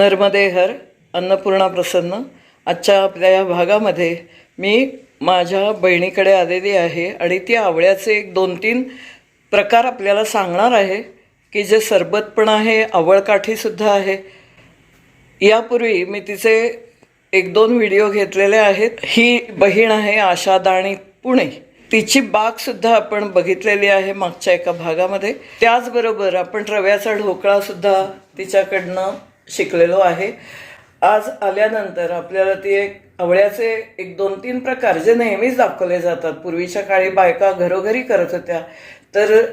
नर्मदे हर अन्नपूर्णा प्रसन्न. आजच्या आपल्या या भागामध्ये मी माझ्या बहिणीकडे आलेली आहे आणि ती आवळ्याचे एक दोन तीन प्रकार आपल्याला सांगणार आहे की जे सरबत पण आहे आवळकाठीसुद्धा आहे. यापूर्वी मी तिचे एक दोन व्हिडिओ घेतलेले आहेत. ही बहीण आहे आशा दाणी पुणे. तिची बागसुद्धा आपण बघितलेली आहे मागच्या एका भागामध्ये. त्याचबरोबर आपण रव्याचा ढोकळासुद्धा तिच्याकडनं शिकलेलो आहे. आज आल्यानंतर आपल्याला ती एक आवळ्याचे एक दोन तीन प्रकार जे नेहमीच दाखवले जातात. पूर्वीच्या काळी बायका घरोघरी करत होत्या. तर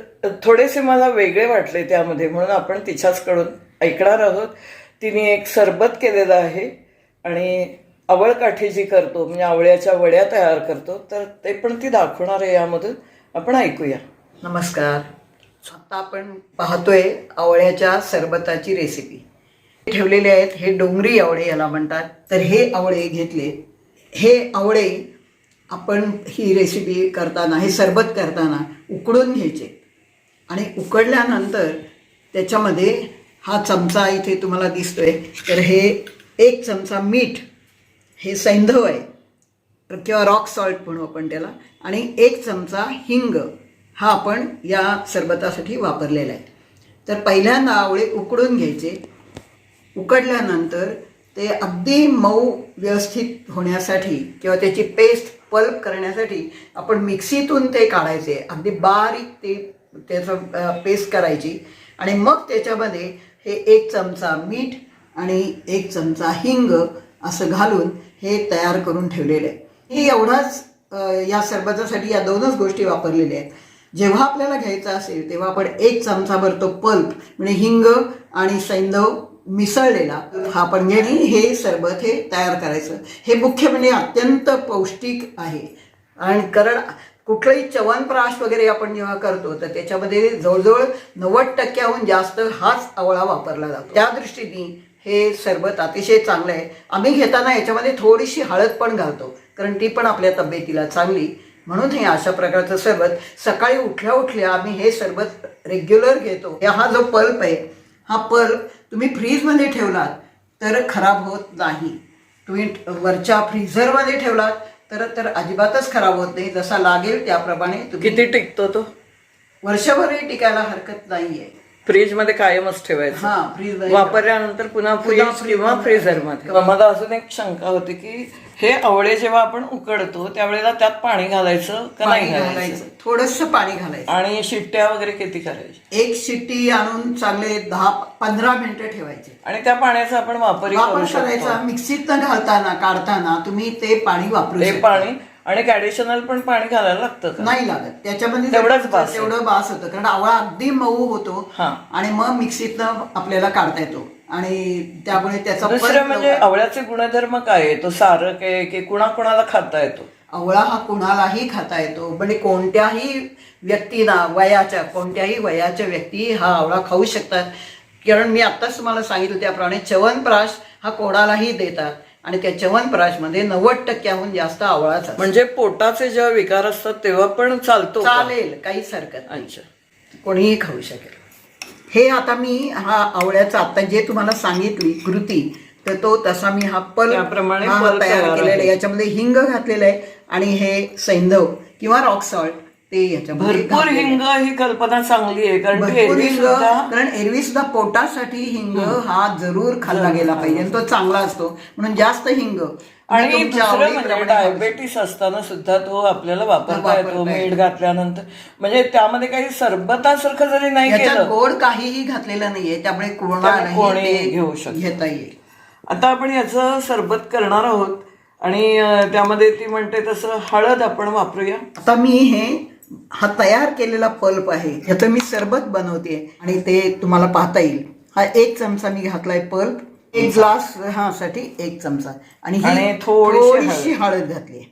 थोडेसे मला वेगळे वाटले त्यामध्ये. म्हणून आपण तिच्याचकडून ऐकणार आहोत. तिने एक सरबत केलेलं आहे. आणि आवळकाठी जी करतो म्हणजे आवळ्याच्या वड्या तयार करतो तर ते पण ती दाखवणार आहे यामधून. आपण ऐकूया. नमस्कार. आता आपण पाहतोय आवळ्याच्या सरबताची रेसिपी ठेवलेले आहेत. हे डोंगरी आवळे याला म्हणतात. तर हे आवळे घेतले. हे आवळे आपण ही रेसिपी करताना हे सरबत करताना उकडून घ्यायचे. आणि उकडल्यानंतर त्याच्यामध्ये हा चमचा इथे तुम्हाला दिसतोय. तर हे एक चमचा मीठ हे सैंधव आहे. किंवा रॉक सॉल्ट म्हणू आपण त्याला. आणि एक चमचा हिंग हा आपण या सरबतासाठी वापरलेला आहे. तर पहिल्यांदा आवळे उकडून घ्यायचे. उकडल्यानंतर ते अगदी मऊ व्यवस्थित होण्यासाठी किंवा त्याची पेस्ट पल्प करण्यासाठी आपण मिक्सीतून ते काढायचे. अगदी बारीक ते त्याचं पेस्ट करायची. आणि मग त्याच्यामध्ये हे एक चमचा मीठ आणि एक चमचा हिंग असं घालून हे तयार करून ठेवलेलं. आहे हे एवढाच या सरबतासाठी या दोनच गोष्टी वापरलेल्या आहेत. जेव्हा आपल्याला घ्यायचा असेल तेव्हा आपण एक चमचाभर तो पल्प म्हणजे हिंग आणि सैंधव मिसळलेला. हा आपण हे सरबत हे तयार करायचं. हे मुख्य म्हणजे अत्यंत पौष्टिक आहे. आणि कारण कुठलंही च्यवनप्राश वगैरे आपण जेव्हा करतो तर त्याच्यामध्ये जवळजवळ नव्वद टक्क्याहून जास्त हाच आवळा वापरला जातो. त्या दृष्टीने हे सरबत अतिशय चांगलं आहे. आम्ही घेताना याच्यामध्ये थोडीशी हळद पण घालतो कारण ती पण आपल्या तब्येतीला चांगली. म्हणून हे अशा प्रकारचं सरबत सकाळी उठल्या उठल्या आम्ही हे सरबत रेग्युलर घेतो. हा जो पल्प आहे हा पल्प तुम्ही फ्रीजमध्ये ठेवलात तर खराब होत नाही. तुम्ही वरच्या फ्रीझरमध्ये ठेवलात तर तर अजिबातच खराब होत नाही. जसा लागेल त्याप्रमाणे तुम्ही किती टिकतो तो? वर्षभरही टिकायला हरकत नाहीये फ्रीजमध्ये कायमच ठेवायचं. हा फ्रीज वापरल्यानंतर पुन्हा फ्रीज किंवा फ्रीझरमध्ये. मला अजून एक शंका होती की हे आवळे जेव्हा आपण उकडतो त्यावेळेला त्यात पाणी घालायचं का नाही घालायचं? घालायचं. थोडस पाणी घालायचं. आणि शिट्ट्या वगैरे किती करायच्या? एक शिट्टी आणून चांगले दहा पंधरा मिनिटं ठेवायचे. आणि त्या पाण्याचा आपण वापरही वापर करू करायचा शकतो मिक्सीत घालताना काढताना तुम्ही ते पाणी वापरू ते शकता. पाणी आणि ऍडिशनल पण पाणी घालायला लागतं का? नाही लागत. त्याच्यामध्ये तेवढंच बास आहे. तेवढं बास होतं. कारण आवळा अगदी मऊ होतो हा. आणि मग मिक्सीतनं आपल्याला काढता येतो. आणि त्यामुळे त्याचा दुसरं म्हणजे आवळ्याचे गुणधर्म काय आहे तो सारक आहे की कुणाकुणाला खाता येतो? आवळा हा कुणालाही खाता येतो. म्हणजे कोणत्याही व्यक्तीला वयाच्या कोणत्याही वयाच्या व्यक्ती हा आवळा खाऊ शकतात. कारण मी आत्ताच तुम्हाला सांगितलं त्याप्रमाणे च्यवनप्राश हा कोणालाही देतात. आणि त्या च्यवनप्राशमध्ये नव्वद टक्क्याहून जास्त आवळाच. म्हणजे पोटाचे जेव्हा विकार असतात तेव्हा पण चालतो? चालेल काहीच हरकत अच्छा कोणीही खाऊ शकेल हे आता मी हा आवळ्याचा आता जे तुम्हाला सांगितली कृती तर तो तसा मी हा पल त्याप्रमाणे पल तयार केलेला आहे. आहे याच्यामध्ये हिंग घातलेलं आहे आणि हे सैंधव किंवा रॉक सॉल्ट ते याच्यामध्ये भरपूर. हिंग ही कल्पना चांगली आहे कारण ती भरपूर एरवी हिंग सुद्धा कारण एरवी सुद्धा पोटासाठी हिंग हा जरूर खाल्ला गेला पाहिजे आणि तो चांगला असतो म्हणून जास्त हिंग आणि तुम्ही तुमच्या दुसरं म्हणजे आवडीप्रमाणे शकता. डायबेटीस असताना सुद्धा तो आपल्याला वापरता वापरता येतो. मीठ घातल्यानंतर म्हणजे त्यामध्ये काही सरबतासारखं जरी नाही याच्यात केलं गोड काहीही घातलेलं नाहीये त्यामुळे त्यामुळे कोणालाही कोणीही ते घेऊ शकतं. घेता येईल आता आपण याचं सरबत करणार आहोत आणि अं, त्यामध्ये ती म्हणते तसं हळद आपण वापरूया आता मी हे हा तयार केलेला पल्प आहे ह्याचं मी सरबत बनवते आणि ते तुम्हाला पाहता येईल. हा एक चमचा मी घातलाय पल्प एक ग्लास हा साठी एक चमचा. आणि ही थोडीशी थोडीशी हळद. घातली.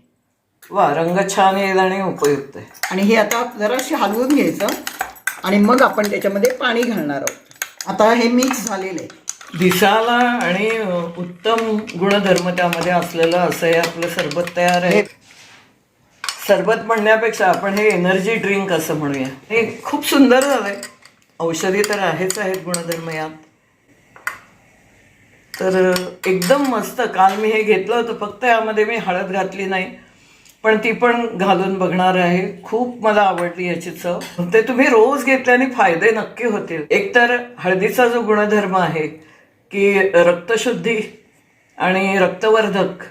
वा रंग छान येईल आणि उपयुक्त आहे. आणि हे आता जराशी हलवून घ्यायचं आणि मग आपण त्याच्यामध्ये पाणी घालणार आहोत. आता हे मिक्स झालेलं आहे. दिसाला आणि उत्तम गुणधर्म त्यामध्ये असलेलं असं हे आपलं सरबत तयार आहे. सरबत म्हणण्यापेक्षा आपण हे एनर्जी ड्रिंक असं म्हणूया. हे खूप सुंदर झालंय. औषधी तर आहेच आहेत गुणधर्म यात. तर एकदम मस्त. काल मी हे घेतलं होतं फक्त यामध्ये मी हळद घातली नाही. पण ती पण घालून बघणार आहे. खूप मला आवडली याची चव. ते तुम्ही रोज घेतल्याने फायदे नक्की होतील. एकतर हळदीचा जो गुणधर्म आहे की रक्तशुद्धी आणि रक्तवर्धक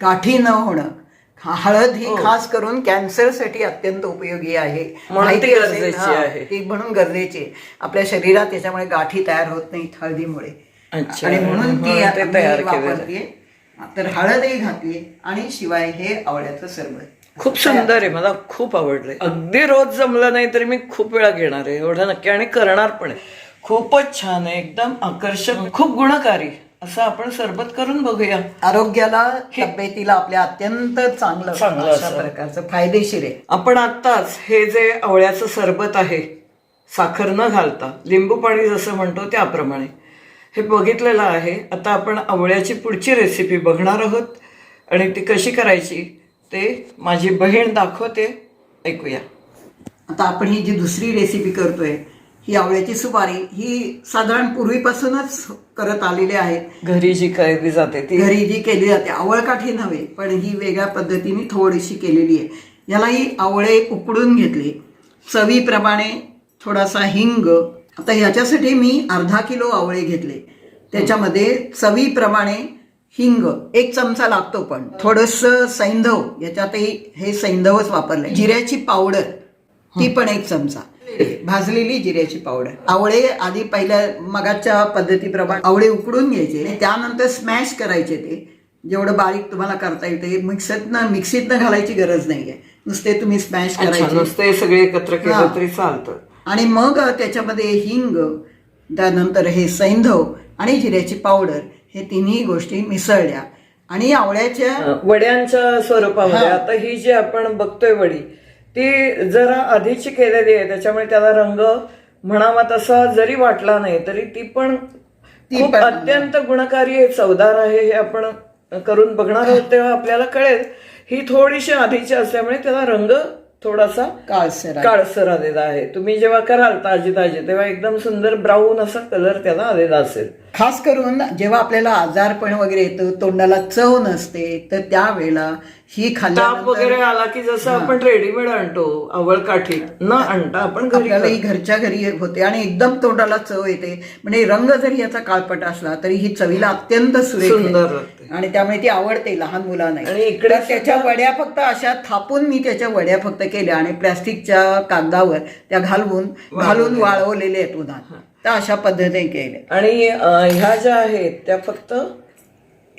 काठी न होणं हळद ही खास करून कॅन्सरसाठी अत्यंत उपयोगी आहे. माहिती असेल, गरजेची हा, आहे. ती म्हणून गरजेची आहे. आपल्या शरीरात त्याच्यामुळे गाठी तयार होत नाहीत हळदीमुळे. आणि म्हणून ती तयार तर हळदही घातली आणि शिवाय हे आवळ्याचं सरबत. खूप सुंदर आहे. मला खूप आवडलंय. अगदी रोज जमलं नाही तरी मी खूप वेळा घेणार आहे. एवढं नक्की. आणि करणार पण आहे. खूपच छान आहे. एकदम आकर्षक खूप गुणकारी. असं आपण सरबत करून बघूया. आरोग्याला तब्येतीला आपल्या अत्यंत चांगलं चांगलं अशा असं. प्रकारचं फायदेशीर आहे. आपण आत्ताच हे जे आवळ्याचं सरबत आहे साखर न घालता लिंबू पाणी जसं म्हणतो त्याप्रमाणे हे बघितलेलं आहे. आता आपण आवळ्याची पुढची रेसिपी बघणार आहोत आणि ती कशी करायची ते माझी बहीण दाखवते. ऐकूया. आता आपण ही जी दुसरी रेसिपी करतोय ही आवळ्याची सुपारी ही साधारण पूर्वीपासूनच करत आलेली आहे. घरी जी केली जाते ती. घरी जी केली जाते. आवळकाठी नव्हे पण ही वेगळ्या पद्धतीने थोडीशी केलेली आहे. याला ही आवळे उकडून घेतले. चवीप्रमाणे थोडासा हिंग. आता ह्याच्यासाठी मी अर्धा किलो आवळे घेतले. त्याच्यामध्ये चवीप्रमाणे हिंग. एक चमचा लागतो पण. थोडस सैंधव. याच्यातही हे सैंधवच वापरलंय. जिऱ्याची पावडर. ती पण एक चमचा. भाजलेली जिऱ्याची पावडर आवळे आधी पहिल्या मगाच्या पद्धतीप्रमाणे आवळे उकडून घ्यायचे. आणि त्यानंतर स्मॅश करायचे ते. जेवढं बारीक तुम्हाला करता येते मिक्सरनं मिक्सीतनं घालायची गरज नाहीये. नुसते तुम्ही स्मॅश करायचे. नुसतं हे सगळे एकत्र. केलं तरी चालतं. आणि मग त्याच्यामध्ये हिंग त्यानंतर हे सैंधव आणि जिऱ्याची पावडर हे तिन्ही गोष्टी मिसळल्या. आणि आवळ्याच्या वड्यांच्या स्वरूपामध्ये. आता ही जी आपण बघतोय वडी ती जरा आधीची केलेली आहे त्याच्यामुळे त्याला रंग म्हणावा तसा जरी वाटला नाही तरी ती पण ती खूप अत्यंत गुणकारी आहे चवदार आहे हे आपण करून बघणार आहोत तेव्हा आपल्याला कळेल. ही थोडीशी आधीची असल्यामुळे त्याला रंग थोडासा काळसर. काळसर आलेला आहे. तुम्ही जेव्हा कराल ताजी ताजी तेव्हा एकदम सुंदर ब्राऊन असा कलर त्याला आलेला असेल. खास करून जेव्हा आपल्याला आजारपण वगैरे येतं तोंडाला चव नसते तर त्यावेळेला ही ताप वगैरे आला की जसं आपण रेडीमेड आणतो आवळ काठी न आणता आपण घरी आपल्याला ही घरच्या घरी होते आणि एकदम तोंडाला चव येते. म्हणजे रंग जरी याचा काळपट असला तरी ही चवीला अत्यंत. सुंदर आणि त्यामुळे ती आवडते लहान मुलांना. आणि इकडे त्याच्या वड्या फक्त अशा थापून मी त्याच्या वड्या फक्त केल्या आणि प्लॅस्टिकच्या कागदावर त्या घालवून घालून वाळवलेले आहेत उन्हात. तर अशा पद्धतीने केले आणि ह्या ज्या आहेत त्या फक्त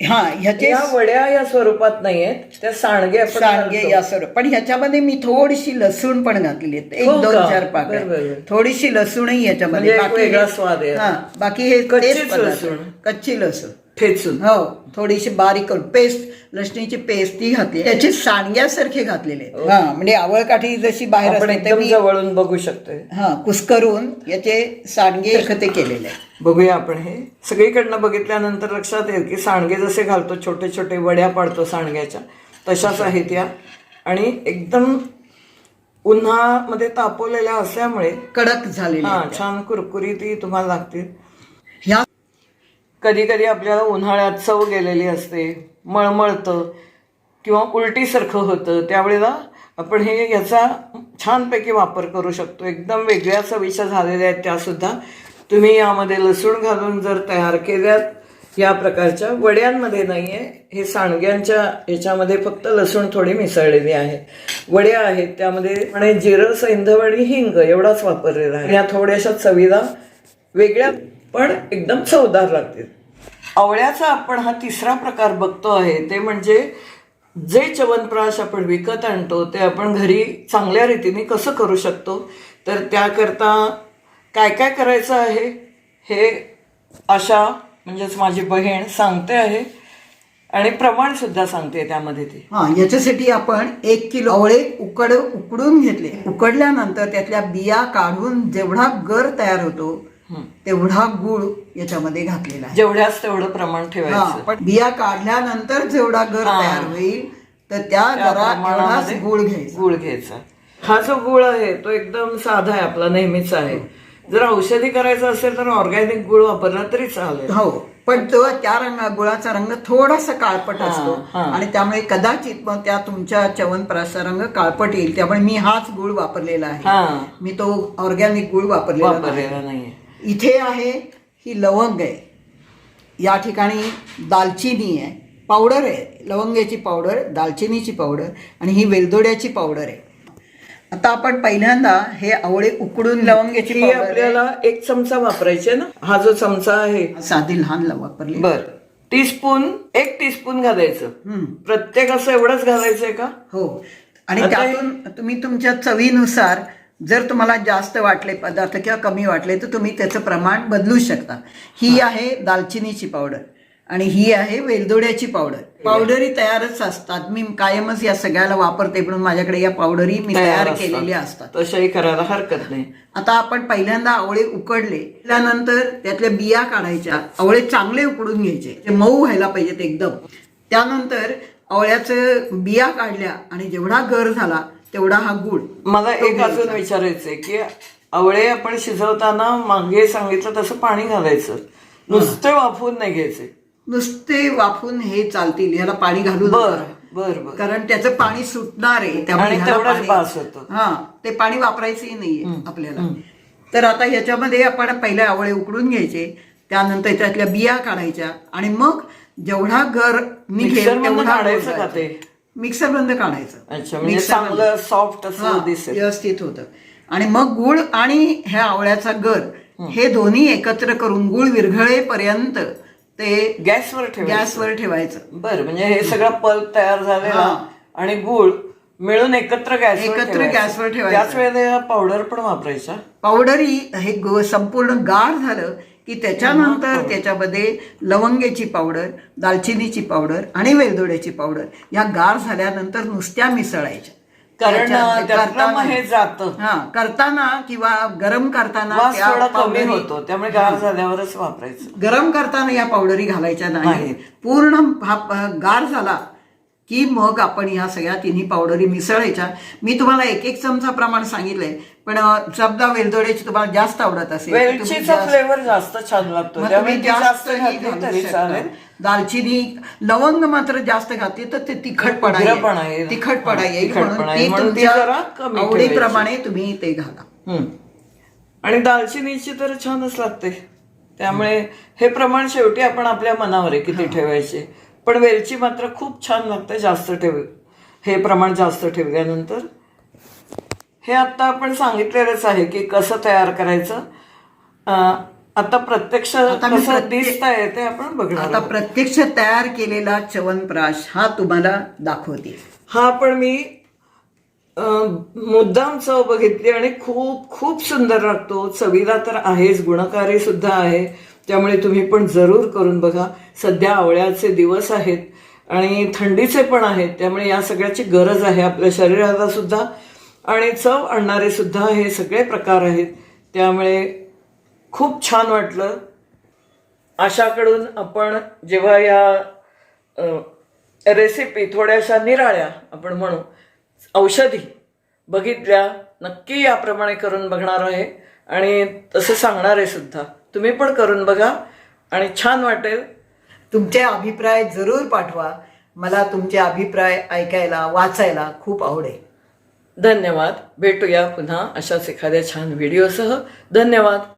हा ह्याचे या वड्या या स्वरूपात नाहीयेत त्या सांडगे आपण सांडगे घालतो. या सर्व पण ह्याच्यामध्ये मी थोडीशी लसूण पण घातलेली आहेत एक हो दोन का? चार पाकळ्या बरं. थोडीशी लसूणही याच्यामध्ये म्हणजे एक बाकी वेगळा हे- स्वाद आहे. हा बाकी हे कच्चीच तेच पदार्थ. लसूण. कच्ची लसूण ठेचून हो. थोडीशी बारीक करून पेस्ट लसणीची पेस्ट ती घातली. त्याचे सांडग्यासारखे घातलेले आहेत. हा. म्हणजे आवळकाठी जशी बाहेर आपण असते ते एकदम मी जवळून बघू शकतोय. हा कुस्करून याचे सांडगे खते केलेले. बघूया आपण हे. सगळीकडनं बघितल्यानंतर लक्षात येईल की सांडगे जसे घालतो छोटे छोटे वड्या पाडतो सांडग्याच्या तशाच आहेत या. आणि एकदम उन्हामध्ये तापवलेल्या असल्यामुळे कडक झालेले हा. छान कुरकुरीतही तुम्हाला लागतील. कधी कधी आपल्याला उन्हाळ्यात चव गेलेली असते मळमळतं किंवा उलटीसारखं होतं त्यावेळेला आपण हे याचा छानपैकी वापर करू शकतो. एकदम वेगळ्या चवीच्या झालेल्या आहेत त्यासुद्धा तुम्ही यामध्ये लसूण घालून जर तयार केल्यात या प्रकारच्या वड्यांमध्ये नाही आहे हे सांडग्यांच्या याच्यामध्ये फक्त लसूण थोडी मिसळलेली आहे. वड्या आहेत त्यामध्ये आणि जिरं सैंधव आणि हिंग एवढाच वापरलेला आहे. या थोड्याशा चवीला वेगळ्या पण एकदम चवदार लागतील. आवळ्याचा आपण हा तिसरा प्रकार बघतो आहे ते म्हणजे जे च्यवनप्राश आपण विकत आणतो ते आपण घरी चांगल्या रीतीने कसं करू शकतो? तर त्याकरता काय काय करायचं आहे? हे आशा म्हणजेच माझी बहीण सांगते आहे. आणि प्रमाण सुद्धा सांगते त्यामध्ये ती. हा याच्यासाठी आपण एक किलो आवळे उकड उकडून घेतले. उकडल्यानंतर त्यातल्या बिया काढून जेवढा गर तयार होतो तेवढा गुळ याच्यामध्ये घातलेला आहे. जेवढ्याच तेवढं प्रमाण हा, ठेवायचं. पण बिया काढल्यानंतर जेवढा गर हा. तयार होईल तर त्या प्रमाणामध्ये गुळ घ्यायचा. गुळ घ्यायचा. हा जो गुळ आहे तो एकदम साधा आहे आपला नेहमीचा आहे. जर औषधी करायचा असेल तर ऑर्गॅनिक गुळ वापरला तरी चालेल. हो पण तो त्या रंग गुळाचा रंग थोडासा काळपट हा, असतो. हा. आणि त्यामुळे कदाचित मग त्या तुमच्या च्यवनप्राशचा रंग काळपट येईल. त्यामुळे मी हाच गुळ वापरलेला आहे. हा. मी तो ऑर्गॅनिक गुळ वापरलेला नाही. वापरलेला नाहीये. इथे आहे ही लवंग आहे. या ठिकाणी दालचिनी आहे. पावडर आहे. लवंग्याची पावडर दालचिनीची पावडर आणि ही वेलदोड्याची पावडर आहे. आता आपण पहिल्यांदा हे आवळे उकडून लवंग्याची ही. आपल्याला एक चमचा वापरायचे ना? हा जो चमचा आहे. साधी लहान ल- वापरली बर. टीस्पून एक टीस्पून घालायचं. प्रत्येक असं एवढंच घालायचंय का? हो. आणि त्यातून तुम्ही तुमच्या चवीनुसार जर तुम्हाला जास्त वाटले पदार्थ किंवा कमी वाटले तर तुम्ही त्याचं प्रमाण बदलू शकता. ही आहे दालचिनीची पावडर आणि ही आहे वेलदोड्याची पावडर. पावडरी तयारच असतात. मी कायमच या सगळ्याला वापरते म्हणून माझ्याकडे या पावडरी मी तयार. केलेल्या असतात. तशाही करायला हरकत नाही. आता आपण पहिल्यांदा आवळे उकडले. त्यानंतर त्यातल्या बिया काढायच्या. आवळे चांगले उकडून घ्यायचे. ते मऊ व्हायला पाहिजेत एकदम. त्यानंतर आवळ्याचं बिया काढल्या आणि जेवढा गर झाला तेवढा हा गुळ मला एक. अजून विचारायचंय की आवळे आपण शिजवताना मागे सांगितलं तसं पाणी घालायचं नुसते वाफवून नाही घ्यायचे नुसते वाफून हे चालतील ह्याला पाणी घालू बर. बर बर कारण त्याचं पाणी सुटणार आहे त्यामुळे आणि ह्याला तेवढंच पाणी- बास होतं. हा ते पाणी वापरायचंही नाहीये आपल्याला तर आता ह्याच्यामध्ये आपण पहिले आवळे उकडून घ्यायचे त्यानंतर त्यातल्या बिया काढायच्या आणि मग जेवढा गर निघेल मिक्सरमधनं तेवढा काढायचं गुळ का ते? मिक्सर बंद काढायचं. म्हणजे मिक्सर सॉफ्ट हा, व्यवस्थित होतं. आणि मग गुळ आणि ह्या आवळ्याचा गर हे दोन्ही एकत्र करून गुळ विरघळेपर्यंत ते गॅसवर गॅसवर ठेवायचं. बर म्हणजे हे सगळं पल्प तयार झालेला हा. आणि गुळ मिळून एकत्र गॅसवर एकत्र. गॅसवर ठेवायचं. त्याच वेळेला पावडर पण वापरायच्या पावडरी हे ग- संपूर्ण गार झालं की त्याच्यानंतर त्याच्यामध्ये लवंग्याची पावडर दालचिनीची पावडर आणि वेलदोड्याची पावडर या गार झाल्यानंतर नुसत्या मिसळायच्या. कारण करताना- हे जातं. हा करताना किंवा गरम करताना कमी पावडरी- होतो त्यामुळे गार झाल्यावरच वापरायचं. गरम करताना या पावडरी घालायच्या नाही. पूर्ण हा गार झाला की मग आपण ह्या सगळ्या तिन्ही पावडरी मिसळायच्या. मी तुम्हाला एक एक चमचा प्रमाण सांगितलंय. पण समजा वेलदोड्याची तुम्हाला जास्त आवडत असेल वेलचीचा फ्लेवर जास्त छान लागतो मग त्यामुळे तुम्ही ती जास्त जास्तही घातली घालू तरी शकता. चालेल दालचिनी लवंग मात्र जास्त घातली तर ते तिखटपणा उग्रपणा येईल. येईल. तिखटपणा हा, येईल तिखटपणा म्हणून येईल. ते म्हणून ती तुमच्या जरा कमी आवडीप्रमाणे तुम्ही ते घाला. आणि दालचिनीची तर छानच लागते त्यामुळे हे प्रमाण शेवटी आपण आपल्या मनावर आहे किती ठेवायचे पण वेलची मात्र खूप छान लागते जास्त ठेव हे प्रमाण जास्त ठेवल्यानंतर हे आता आपण सांगितलेलंच आहे की कसं तयार करायचं. आता प्रत्यक्ष कसं दिसत आहे ते आपण बघणार आता. प्रत्यक्ष तयार केलेला च्यवनप्राश हा तुम्हाला दाखवते. हा पण मी मुद्दाम चव बघितली आणि खूप खूप सुंदर लागतो. चवीला तर आहेच गुणकारी सुद्धा आहे. त्यामुळे तुम्ही पण जरूर करून बघा. सध्या आवळ्याचे दिवस आहेत आणि थंडीचे पण आहेत. त्यामुळे या सगळ्याची गरज आहे आपल्या शरीराला सुद्धा. आणि चव आणणारे सुद्धा हे सगळे प्रकार आहेत. त्यामुळे खूप छान वाटलं. आशाकडून आपण जेव्हा या रेसिपी थोड्याशा निराळ्या आपण म्हणू औषधी बघितल्या नक्की याप्रमाणे करून बघणार आहे. आणि तसं सांगणार आहे सुद्धा. तुम्ही पण करून बघा आणि छान वाटेल. तुमचे अभिप्राय जरूर पाठवा. मला तुमचे अभिप्राय ऐकायला वाचायला खूप आवडेल. धन्यवाद. भेटूया पुन्हा अशाच एखाद्या छान व्हिडिओसह धन्यवाद.